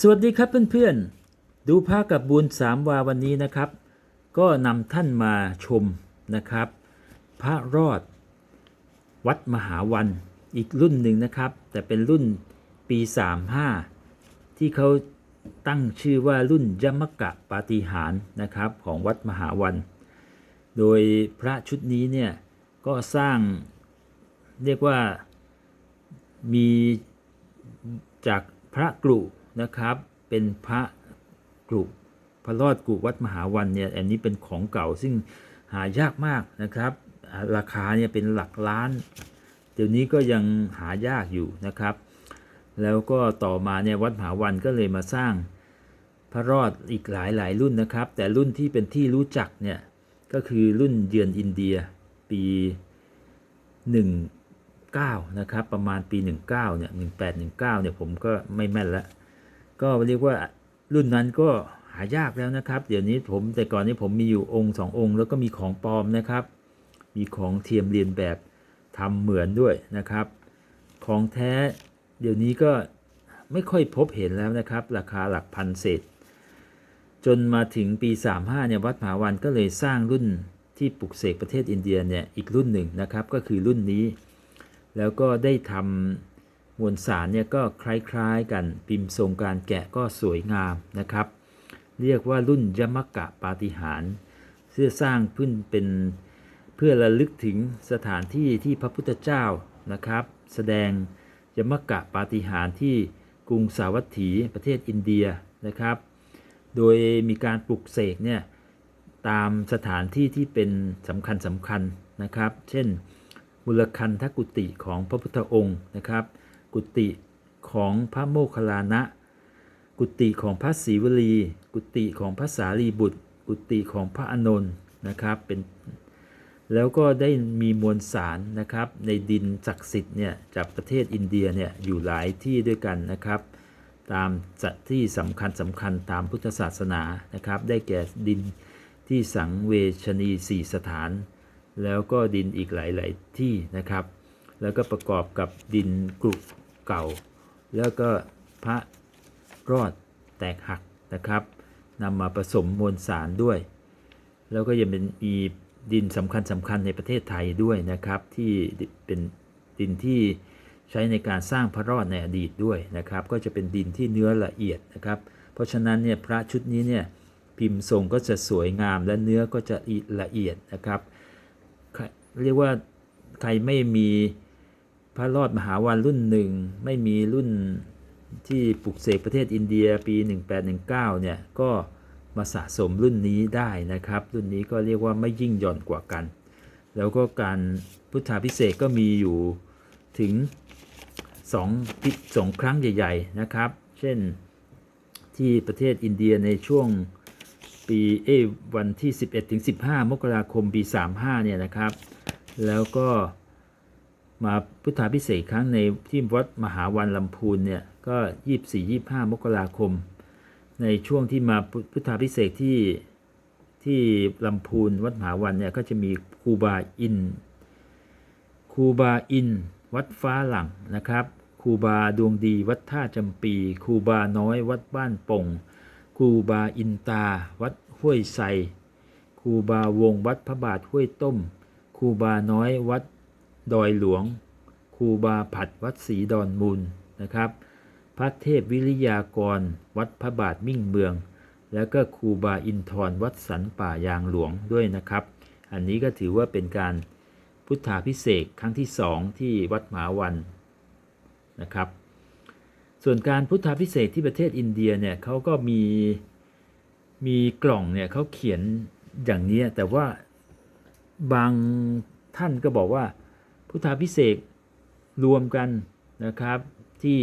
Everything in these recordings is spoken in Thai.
สวัสดีครับเพื่อนๆ ดูภาคกับบุญสามวาวันนี้นะครับ ก็นำท่านมาชมนะครับ พระรอด วัดมหาวันอีกรุ่นหนึ่งนะครับ แต่เป็นรุ่นปี 35 ที่เขาตั้งชื่อว่ารุ่นยมกะปาฏิหารนะครับของวัดมหาวัน โดยพระชุดนี้เนี่ยก็สร้างเรียกว่ามีจากพระกรุ นะครับ เป็นพระกรุพระรอดกรุวัดมหาวันเนี่ยอันนี้เป็นของเก่าซึ่งหายากมากนะครับ ราคาเนี่ยเป็นหลักล้าน เดี๋ยวนี้ก็ยังหายากอยู่นะครับ แล้วก็ต่อมาเนี่ยวัดมหาวันก็เลยมาสร้างพระรอดอีกหลายหลายรุ่นนะครับ แต่รุ่นที่เป็นที่รู้จักเนี่ยก็คือรุ่นเยือนอินเดียปี 19 นะครับ ประมาณปี 19เนี่ย1819เนี่ยผมก็ไม่แม่นแล้ว ก็เรียกว่ารุ่นนั้นก็หายากแล้วนะครับ เดี๋ยวนี้ผมแต่ก่อนนี้ผมมีอยู่องค์สององค์ แล้วก็มีของปลอมนะครับ มีของเทียมเรียนแบบทำเหมือนด้วยนะครับ ของแท้เดี๋ยวนี้ก็ไม่ค่อยพบเห็นแล้วนะครับ ราคาหลักพันเศษ จนมาถึงปี 35เนี่ยวัดมหาวันก็เลยสร้างรุ่นที่ปลุกเสกประเทศอินเดียเนี่ยอีกรุ่นหนึ่งนะครับ ก็คือรุ่นนี้ แล้วก็ได้ทำ มวลสารเนี่ยก็คล้ายๆกันพิมพ์ทรงการแกะก็สวยงามนะครับ เรียกว่ารุ่นยมกะปาฏิหารเพื่อสร้างขึ้นเป็นเพื่อระลึกถึงสถานที่ที่พระพุทธเจ้านะครับ แสดงยมกะปาฏิหารที่กรุงสาวัตถีประเทศอินเดียนะครับ โดยมีการปลุกเสกเนี่ยตามสถานที่ที่เป็นสำคัญสำคัญนะครับ เช่นบุรคันทกุติของพระพุทธองค์นะครับ กุติของพระโมคคัลลานะ กุติของพระศรีวลี กุติของพระสารีบุตร กุติของพระอานนท์นะครับเป็นแล้วก็ได้มีมวลสารนะครับในดินศักดิ์สิทธิ์เนี่ยจากประเทศอินเดียเนี่ยอยู่หลายที่ด้วยกันนะครับ ตามสถที่สำคัญสำคัญตามพุทธศาสนานะครับ ได้แก่ดินที่สังเวชนีสี่สถาน แล้วก็ดินอีกหลาย ๆ ที่นะครับ แล้วก็ประกอบกับดินกรุ เก่า แล้วก็พระรอดแตกหักนะครับนำมาผสมมวลสารด้วย แล้วก็ยังเป็นมีดินสำคัญสำคัญในประเทศไทยด้วยนะครับ ที่เป็นดินที่ใช้ในการสร้างพระรอดในอดีตด้วยนะครับ ก็จะเป็นดินที่เนื้อละเอียดนะครับ เพราะฉะนั้นเนี่ยพระชุดนี้เนี่ยพิมพ์ทรงก็จะสวยงามและเนื้อก็จะละเอียดนะครับ เรียกว่าใครไม่มี พระรอดมหาวันรุ่นหนึ่งไม่มีรุ่นที่ปลุกเสกประเทศอินเดียปี 1819 เนี่ย ก็มาสะสมรุ่นนี้ได้นะครับ รุ่นนี้ก็เรียกว่าไม่ยิ่งหย่อนกว่ากัน แล้วก็การพุทธาพิเศษกก็มีอยู่ถึง2พิสองครั้งใหญ่ ๆ นะครับ เช่นที่ประเทศอินเดียในช่วงปีเอวันที่ 11ถึง15 มกราคมปี 35 เนี่ยนะครับ แล้วก็ มาพุทธาพิเศษครั้งในที่วัดมหาวันลำพูนเนี่ยก็24-25มกราคม ในช่วงที่มาพุทธาพิเศษที่ที่ลำพูนวัดมหาวันเนี่ยก็จะมีครูบาอินครูบาอินวัดฟ้าหลังนะครับครูบาดวงดีวัดท่าจำปีครูบาน้อยวัดบ้านป่งครูบาอินตา วัดห้วยไซครูบาวงวัดพระบาทห้วยต้มครูบาน้อยวัด ดอยหลวงครูบาผัดวัดศรีดอนมูลนะครับ พระเทพวิริยากร วัดพระบาทมิ่งเมือง แล้วก็ครูบาอินทร์วัดสันป่ายางหลวงด้วยนะครับ อันนี้ก็ถือว่าเป็นการพุทธาพิเศษครั้งที่สองที่วัดมหาวันนะครับ ส่วนการพุทธาพิเศษที่ประเทศอินเดียเนี่ยเขาก็มีมีกล่องเนี่ยเขาเขียนอย่างนี้แต่ว่าบางท่านก็บอกว่า พุทธาพิเศษรวมกันนะครับที่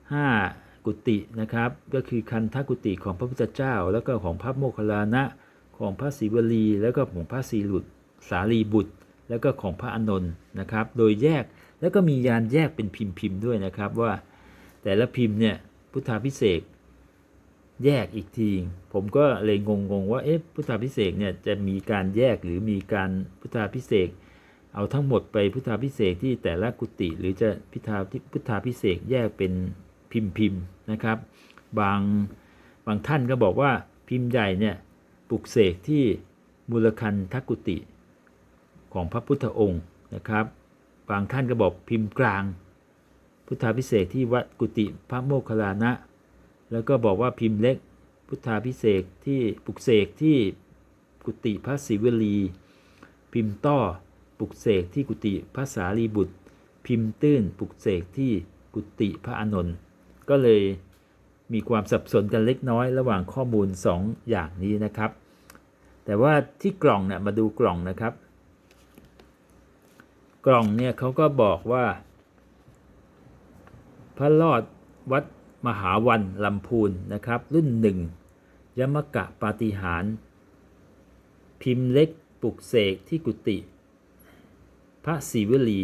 5 กุฏินะครับ ก็คือคันทกุฏิของพระพุทธเจ้า แล้วก็ของพระโมคคัลลานะของพระศิวลี แล้วก็ของพระสีรุตสารีบุตร แล้วก็ของพระอนนท์นะครับ โดยแยกแล้วก็มียานแยกเป็นพิมพ์พิมพ์ด้วยนะครับว่าแต่ละพิมพ์เนี่ยพุทธาพิเศษแยกอีกที ผมก็เลยงงๆว่าเอ๊ะพุทธาพิเศษเนี่ยจะมีการแยกหรือมีการพุทธาพิเศษ เอาทั้งหมดไปพุทธาพิเศษที่แต่ละกุฏิหรือจะพิธาพุทธาพิเศษแยกเป็นพิมพ์พิมพ์นะครับ บางบางท่านก็บอกว่าพิมพ์ใหญ่เนี่ยปลุกเสกที่มูลคันทักกุติของพระพุทธองค์นะครับ บางท่านก็บอกพิมพ์กลาง พุทธาพิเศษที่วัดกุติพระโมคคัลลานะ แล้วก็บอกว่าพิมพ์เล็กพุทธาพิเศษที่ปลุกเสกที่กุติพระศิวลี พิมพ์ต้อ ปลุกเสกที่กุฏิพระสารีบุตร พิมพ์ตื้นปลุกเสกที่กุฏิพระอานนท์ก็เลยมีความสับสนกันเล็กน้อยระหว่างข้อมูลสองอย่างนี้นะครับ แต่ว่าที่กล่องเนี่ยมาดูกล่องนะครับ กล่องเนี่ยเขาก็บอกว่า พระรอดวัดมหาวันลำพูนนะครับ รุ่นหนึ่งยมกะปาฏิหาร พิมพ์เล็กปลุกเสกที่กุฏิ พระศิวลี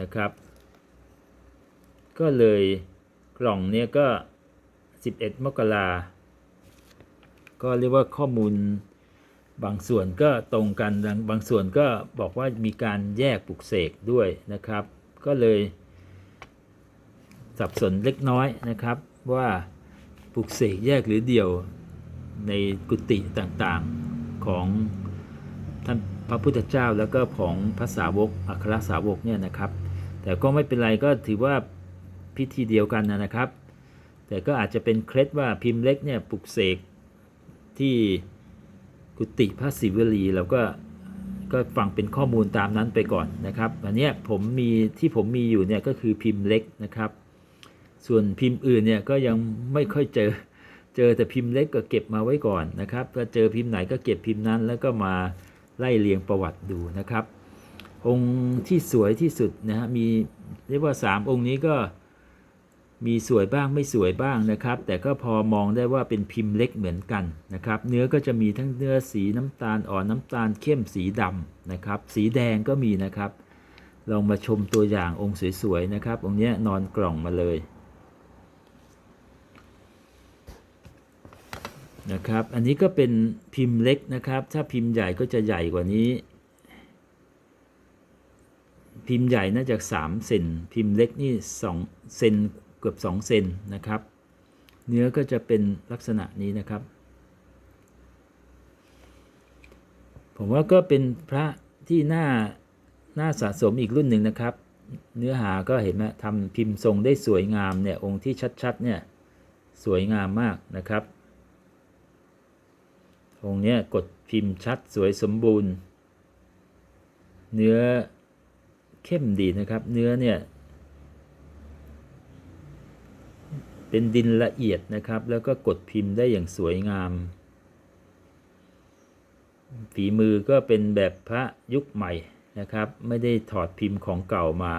นะครับ ก็เลยกล่องเนี้ยก็ 11 มกราก็เรียกว่าข้อมูลบางส่วนก็ตรงกันบางบางส่วนก็บอกว่ามีการแยกปลุกเสกด้วยนะครับ ก็เลยสับสนเล็กน้อยนะครับว่าปลุกเสกแยกหรือเดี่ยวในกุฏิต่างๆของท่าน พระพุทธเจ้าแล้วก็ของพระสาวกอัครสาวกเนี่ยนะครับ แต่ก็ไม่เป็นไรก็ถือว่าพิธีเดียวกันนะครับ แต่ก็อาจจะเป็นเคล็ดว่าพิมพ์เล็กเนี่ยปลุกเสกที่กุฏิพระศิวลีเราก็ก็ฟังเป็นข้อมูลตามนั้นไปก่อนนะครับอันนี้ผมมีที่ผมมีอยู่เนี่ยก็คือพิมพ์เล็กนะครับ ส่วนพิมพ์อื่นเนี่ยก็ยังไม่ค่อยเจอเจอแต่พิมพ์เล็กก็เก็บมาไว้ก่อนนะครับถ้าเจอพิมพ์ไหนก็เก็บพิมพ์นั้นแล้วก็มา ไล่เรียงประวัติดูนะครับ องค์ที่สวยที่สุดนะฮะมีเรียกว่า 3 องค์นี้ก็มีสวยบ้างไม่สวยบ้างนะครับ แต่ก็พอมองได้ว่าเป็นพิมพ์เล็กเหมือนกันนะครับ เนื้อก็จะมีทั้งเนื้อสีน้ำตาลอ่อนน้ำตาลเข้มสีดำนะครับ สีแดงก็มีนะครับลองมาชมตัวอย่างองค์สวยๆนะครับ องค์นี้นอนกล่องมาเลย นะครับ อันนี้ก็เป็นพิมพ์เล็กนะครับ ถ้าพิมพ์ใหญ่ก็จะใหญ่กว่านี้ พิมพ์ใหญ่น่าจะ3เซนพิมพ์เล็กนี่2เซนเกือบ2เซนนะครับ เนื้อก็จะเป็นลักษณะนี้นะครับ ผมว่าก็เป็นพระที่น่าน่าสะสมอีกรุ่นหนึ่งนะครับ เนื้อหาก็เห็นไหมทำพิมพ์ทรงได้สวยงามเนี่ยองค์ที่ชัดๆเนี่ยสวยงามมากนะครับ องค์นี้กดพิมพ์ชัดสวยสมบูรณ์ เนื้อเข้มดีนะครับ เนื้อเนี่ย เป็นดินละเอียดนะครับ แล้วก็กดพิมพ์ได้อย่างสวยงาม ฝีมือก็เป็นแบบพระยุคใหม่นะครับ ไม่ได้ถอดพิมพ์ของเก่ามา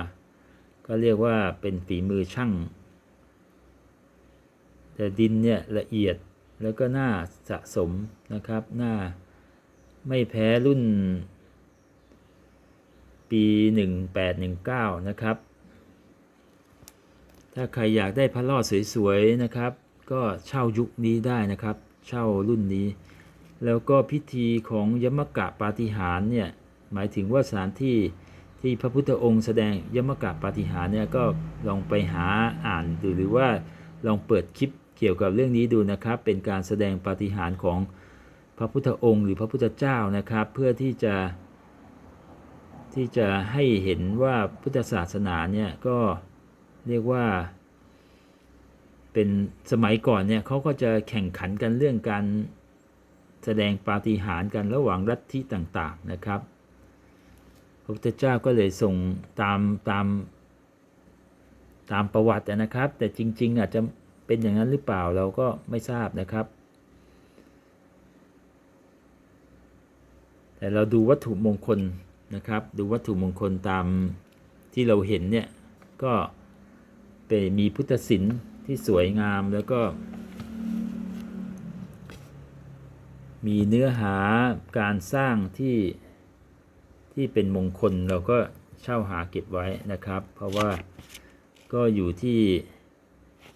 ก็เรียกว่าเป็นฝีมือช่าง แต่ดินเนี่ยละเอียด แล้วก็หน่าสะสมนะครับ หน่าไม่แพ้รุ่น ปี 1819 นะครับ ถ้าใครอยากได้พระรอดสวยๆนะครับ ก็เช่ายุคนี้ได้นะครับ เช่ารุ่นนี้ แล้วก็พิธีของยมกะปาฏิหารเนี่ยหมายถึงว่าสถานที่ที่พระพุทธองค์แสดงยมกะปาฏิหารเนี่ยก็ลองไปหาอ่านดูหรือว่าลองเปิดคลิป เกี่ยวกับเรื่องนี้ดูนะครับ เป็นการแสดงปาฏิหาริย์ของพระพุทธองค์ หรือพระพุทธเจ้านะครับ เพื่อที่จะที่จะให้เห็นว่าพุทธศาสนาเนี่ยก็เรียกว่า เป็นสมัยก่อนเนี่ยเขาก็จะแข่งขันกันเรื่องการแสดงปาฏิหาริย์กันระหว่างลัทธิต่างๆนะครับ พระพุทธเจ้าก็เลยส่งตามตามตามประวัตินะครับ แต่จริง ๆ อาจจะ เป็นอย่างนั้นหรือเปล่าเราก็ไม่ทราบนะครับ แต่เราดูวัตถุมงคลนะครับ ดูวัตถุมงคลตามที่เราเห็นเนี่ยก็เป็นมีพุทธศิลป์ที่สวยงามแล้วก็ มีเนื้อหาการสร้างที่ที่เป็นมงคลเราก็เช่าหาเก็บไว้นะครับ เพราะว่าก็อยู่ที่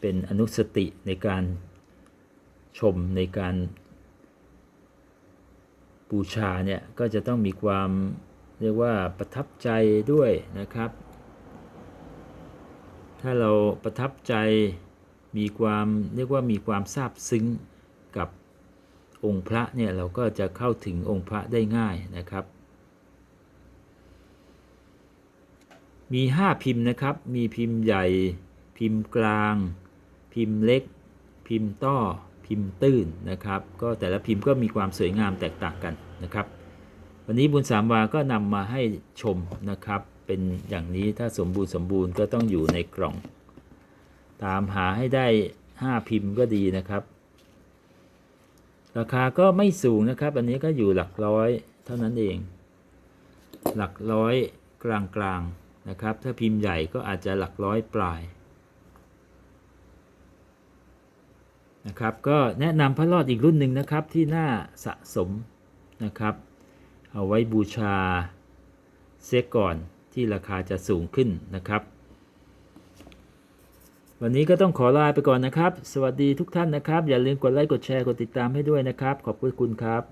เป็นอนุสติในการชมในการบูชาเนี่ยก็จะต้องมีความเรียกว่าประทับใจด้วยนะครับ ถ้าเราประทับใจมีความเรียกว่ามีความซาบซึ้งกับองค์พระเนี่ยเราก็จะเข้าถึงองค์พระได้ง่ายนะครับ มี 5 พิมพ์นะครับ มีพิมพ์ใหญ่พิมพ์กลาง พิมพ์เล็ก พิมพ์ต้อ พิมพ์ตื้นนะครับ ก็แต่ละพิมพ์ก็มีความสวยงามแตกต่างกันนะครับ วันนี้บุญสามวาก็นำมาให้ชมนะครับ เป็นอย่างนี้ถ้าสมบูรณ์สมบูรณ์ก็ต้องอยู่ในกล่อง ตามหาให้ได้ 5 พิมพ์ก็ดีนะครับ ราคาก็ไม่สูงนะครับ อันนี้ก็อยู่หลักร้อยเท่านั้นเอง หลักร้อยกลางๆนะครับ ถ้าพิมพ์ใหญ่ก็อาจจะหลักร้อยปลาย นะครับ ก็แนะนำพระรอดอีกรุ่นหนึ่งนะครับที่น่าสะสมนะครับ เอาไว้บูชาเสียก่อนที่ราคาจะสูงขึ้นนะครับ วันนี้ก็ต้องขอลาไปก่อนนะครับ สวัสดีทุกท่านนะครับ อย่าลืมกดไลค์กดแชร์กดติดตามให้ด้วยนะครับ ขอบคุณครับ